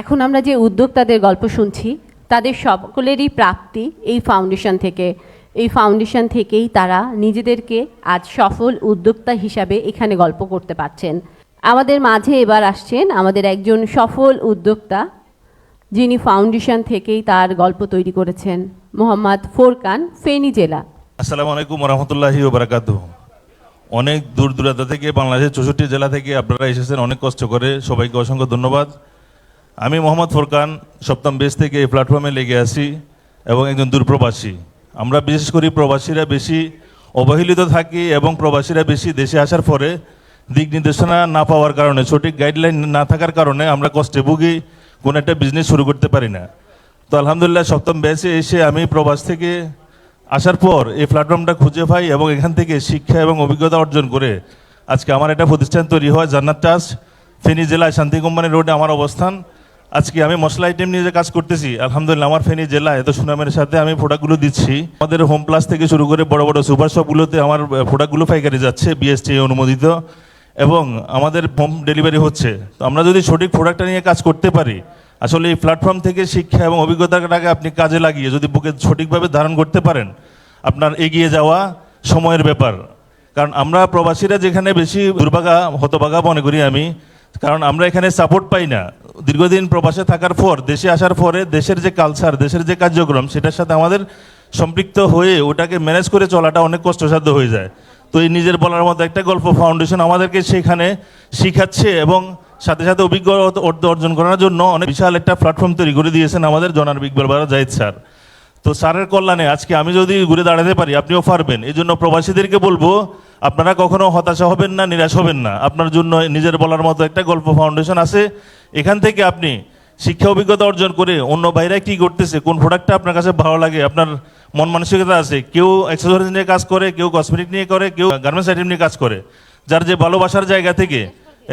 এখন আমরা যে উদ্যোক্তাদের গল্প শুনছি, তাদের সকলেরই প্রাপ্তি এই ফাউন্ডেশন থেকে। এই ফাউন্ডেশন থেকেই তারা নিজেদেরকে আজ সফল উদ্যোক্তা হিসাবে এখানে গল্প করতে পারছেন। আমাদের মাঝে এবার আসছেন আমাদের একজন সফল উদ্যোক্তা, যিনি ফাউন্ডেশন থেকেই তার গল্প তৈরি করেছেন, মোহাম্মদ ফোরকান, ফেনী জেলা। আসসালামু আলাইকুম রহমতুল্লাহি ওবরাকাত অনেক দূর দূরান্ত থেকে, বাংলাদেশের চৌষট্টি জেলা থেকে আপনারা এসেছেন, অনেক কষ্ট করে সবাইকে অসংখ্য ধন্যবাদ। আমি মোহাম্মদ ফোরকান, সপ্তম বেস থেকে এই প্ল্যাটফর্মে লেগে আসি এবং একজন দূরপ্রবাসী। আমরা বিশেষ করি প্রবাসীরা বেশি অবহেলিত থাকি এবং প্রবাসীরা বেশি দেশে আসার পরে দিক নির্দেশনা না পাওয়ার কারণে, সঠিক গাইডলাইন না থাকার কারণে আমরা কষ্টে ভুগি, কোনো একটা বিজনেস শুরু করতে পারি না। তো আলহামদুলিল্লাহ, সপ্তম ব্যাচে এসে আমি প্রবাস থেকে আসার পর এই প্ল্যাটফর্মটা খুঁজে পাই এবং এখান থেকে শিক্ষা এবং অভিজ্ঞতা অর্জন করে আজকে আমার একটা প্রতিষ্ঠান তৈরি হয় জান্নাত ট্রাস্ট ফেনী জেলায় শান্তি কোম্পানি রোডে আমার অবস্থান। আজকে আমি মশলা আইটেম নিয়ে যে কাজ করতেছি, আলহামদুলিল্লাহ আমার ফেনী জেলায় এত সুনামের সাথে আমি প্রোডাক্টগুলো দিচ্ছি। আমাদের হোম প্লাস থেকে শুরু করে বড় বড় সুপার শপগুলোতে আমার প্রোডাক্টগুলো পাইকারি যাচ্ছে বিএসটি অনুমোদিত। এবং আমাদের হোম ডেলিভারি হচ্ছে। তো আমরা যদি সঠিক প্রোডাক্টটা নিয়ে কাজ করতে পারি, আসলে এই প্ল্যাটফর্ম থেকে শিক্ষা এবং অভিজ্ঞতাটাকে আপনি কাজে লাগিয়ে যদি বুকে সঠিকভাবে ধারণ করতে পারেন, আপনার এগিয়ে যাওয়া সময়ের ব্যাপার। কারণ আমরা প্রবাসীরা যেখানে বেশি দুর্ভাগা, হতভাগা মনে করি আমি, কারণ আমরা এখানে সাপোর্ট পাই না। দীর্ঘদিন প্রবাসে থাকার পর, দেশে আসার পরে দেশের যে কালচার দেশের যে কার্যক্রম, সেটার সাথে আমাদের সম্পৃক্ত হয়ে ওটাকে ম্যানেজ করে চলাটা অনেক কষ্টসাধ্য হয়ে যায়। তো এই নিজের বলার মতো একটা গল্প ফাউন্ডেশন আমাদেরকে সেখানে শিখাচ্ছে এবং সাথে সাথে অভিজ্ঞতা অর্জ- অর্জন করার জন্য অনেক বিশাল একটা প্ল্যাটফর্ম তৈরি করে দিয়েছেন আমাদের জনার বিকবল বারা জাহিদ স্যার। তো স্যারের কল্যাণে আজকে আমি যদি ঘুরে দাঁড়াতে পারি, আপনিও পারবেন। এই জন্য প্রবাসীদেরকে বলব আপনারা কখনো হতাশা হবেন না, নিরাশ হবেন না। আপনার জন্য নিজের বলার মতো একটা গল্প ফাউন্ডেশন আছে। এখান থেকে আপনি শিক্ষা অভিজ্ঞতা অর্জন করে অন্য ভাইরা কি করতেছে কোন প্রোডাক্টটা আপনার কাছে ভালো লাগে, আপনার মন মানসিকতা আছে, কেউ অ্যাক্সেসরিজ নিয়ে কাজ করে, কেউ কসমেটিক নিয়ে করে, কেউ গার্মেন্টস আইটেম নিয়ে কাজ করে, যার যে ভালোবাসার জায়গা থেকে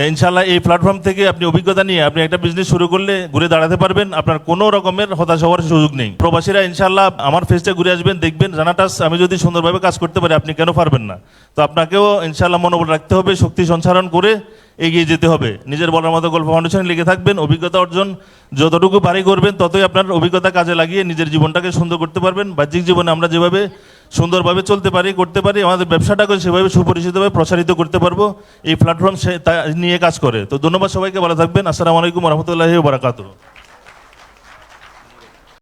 ইনশাল্লাহ এই প্ল্যাটফর্ম থেকে আপনি অভিজ্ঞতা নিয়ে আপনি একটা বিজনেস শুরু করলে ঘুরে দাঁড়াতে পারবেন। আপনার কোনো রকমের হতাশ হওয়ার সুযোগ নেই। প্রবাসীরা ইনশাল্লাহ আমার ফেসটা ঘুরে আসবেন, দেখবেন জানাটাস আমি যদি সুন্দরভাবে কাজ করতে পারি, আপনি কেন পারবেন না? তো আপনাকেও ইনশাল্লাহ মনোবল রাখতে হবে, শক্তি সঞ্চারণ করে এগিয়ে যেতে হবে। নিজের বলার মতো গল্প ফাউন্ডেশনে লিখে থাকবেন, অভিজ্ঞতা অর্জন যতটুকু পারি করবেন, ততই আপনার অভিজ্ঞতা কাজে লাগিয়ে নিজের জীবনটাকে সুন্দর করতে পারবেন। বাহ্যিক জীবনে আমরা যেভাবে সুন্দরভাবে চলতে পারি, করতে পারি, আমাদের ব্যবসাটাকে সেভাবে সুপরিচিতভাবে প্রসারিত করতে পারব। এই প্ল্যাটফর্ম সে তা নিয়ে কাজ করে। তো ধন্যবাদ সবাইকে, ভালো থাকবেন। আসসালামু আলাইকুম রহমতুল্লাহি বারাকাতুহ।